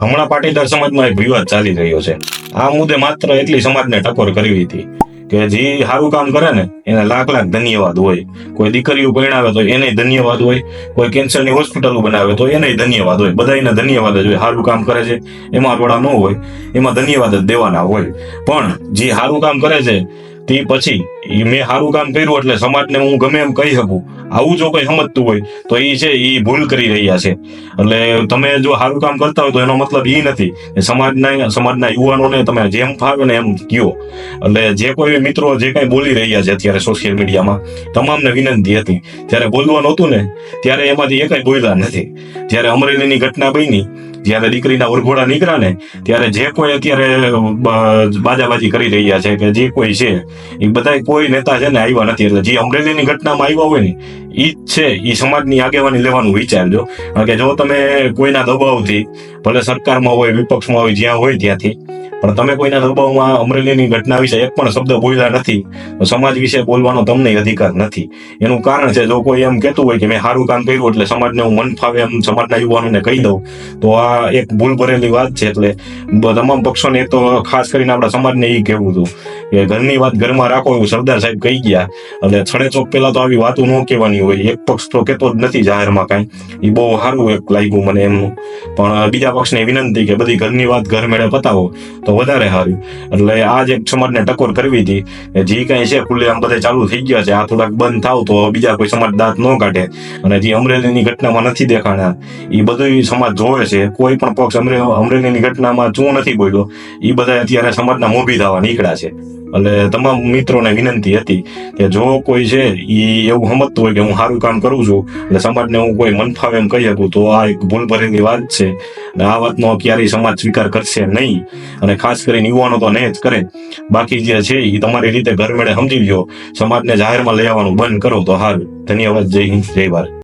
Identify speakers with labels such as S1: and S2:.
S1: હમણાં પાટીદાર સમાજમાં એક વિવાદ ચાલી રહ્યો છે. આ મુદ્દે માત્ર એટલી સમાજને ટકોર કરવી હતી કે જે સારું કામ કરે ને, એને લાખ લાખ ધન્યવાદ હોય. કોઈ દીકરીઓ પરણાવે તો એને ધન્યવાદ હોય. કોઈ કેન્સરની હોસ્પિટલો બનાવે તો એને ધન્યવાદ હોય. બધાને ધન્યવાદ જ હોય. સારું કામ કરે છે, એમાં થોડા ન હોય. એમાં ધન્યવાદ જ દેવાના હોય. પણ જે સારું કામ કરે છે તે પછી મેં સારું કામ કર્યું એટલે સમાજને હું ગમે એમ કહી શકું. આવું જો કોઈ સમજતું હોય, તો એ છે એ ભૂલ કરી રહ્યા છે. એટલે તમે જો સારું કામ કરતા હોય તો એનો મતલબ એ નથી સમાજના સમાજના યુવાનોને તમે જેમ ફાવે ને એમ કયો. એટલે જે કોઈ મિત્રો જે કઈ બોલી રહ્યા છે અત્યારે સોશિયલ મીડિયામાં તમામને વિનંતી હતી. જ્યારે બોલવાનું હતું ને, ત્યારે એમાંથી એ કઈ બોલ્યા નથી. જ્યારે અમરેલીની ઘટના બની, જ્યારે દીકરીના ઉરઘોડા નીકળ્યા ને, ત્યારે જે કોઈ અત્યારે બાજાબાજી કરી રહ્યા છે કે જે કોઈ છે એ બધા કોઈ નેતા છે ને આવ્યા નથી, એટલે જે અમરેલીની ઘટનામાં આવ્યા હોય ને એ જ છે એ સમાજની આગેવાની લેવાનું વિચારજો કારણ કે જો તમે કોઈના દબાવથી ભલે સરકારમાં હોય, વિપક્ષમાં હોય, જ્યાં હોય ત્યાંથી પણ તમે કોઈના દબાવમાં અમરેલીની ઘટના વિશે એક પણ શબ્દ બોલ્યા નથી સમાજ વિશે બોલવાનો તમને અધિકાર નથી. એનું કારણ છે, જો કોઈ એમ કહેતું હોય કે મેં સારું કામ કર્યું એટલે સમાજને હું મન ફાવે એમ સમાજના યુવાનોને કહી દઉં, તો આ એક ભૂલ ભરેલી વાત છે. એટલે તમામ પક્ષોને એક તો ખાસ કરીને આપણા સમાજને એ કહેવું હતું કે ઘરની વાત ઘરમાં રાખો એવું સરદાર સાહેબ કહી ગયા. એટલે છડે ચોક પેલા તો આવી વાતો ન કહેવાની હોય. એક પક્ષ તો કહેતો જ નથી જાહેરમાં કાંઈ. એ બહુ સારું એક લાગ્યું મને એમનું. પણ બીજા પક્ષને વિનંતી કે બધી ઘરની વાત ઘર મેળે પતાવો. તો વધારે સારું. એટલે આ જે સમાજને ટકોર કરવી હતી. જે કાંઈ છે ખુલ્લે આમ બધે ચાલુ થઈ ગયા છે. આ થોડાક બંધ થાવ તો બીજા કોઈ સમાજ દાંત ન કાઢે. અને જે અમરેલીની ઘટનામાં નથી દેખાણા એ બધું સમાજ જોવે છે. કોઈ પણ પક્ષ અમરે, અમરેલીની ઘટનામાં શું નથી બોલ્યો. એ બધા અત્યારે સમાજના મોભી થવા નીકળ્યા છે. એટલે તમામ મિત્રોને વિનંતી હતી કે જો કોઈ છે એ એવું સમજતું હોય કે હું સારું કામ કરું છું, એટલે સમાજને હું કોઈ મનફાવે એમ કહી શકું, તો આ એક ભૂલ ભરેલી વાત છે. અને આ વાતનો ક્યારેય સમાજ સ્વીકાર કરશે નહીં. અને ખાસ કરીને યુવાનો તો નહીં જ કરે. બાકી જે છે એ તમારી રીતે ઘરમેળે સમજી લ્યો. સમાજને જાહેરમાં લઈ આવવાનું બંધ કરો તો હાર ધન્યવાદ, જય હિન્દ, જય ભારત.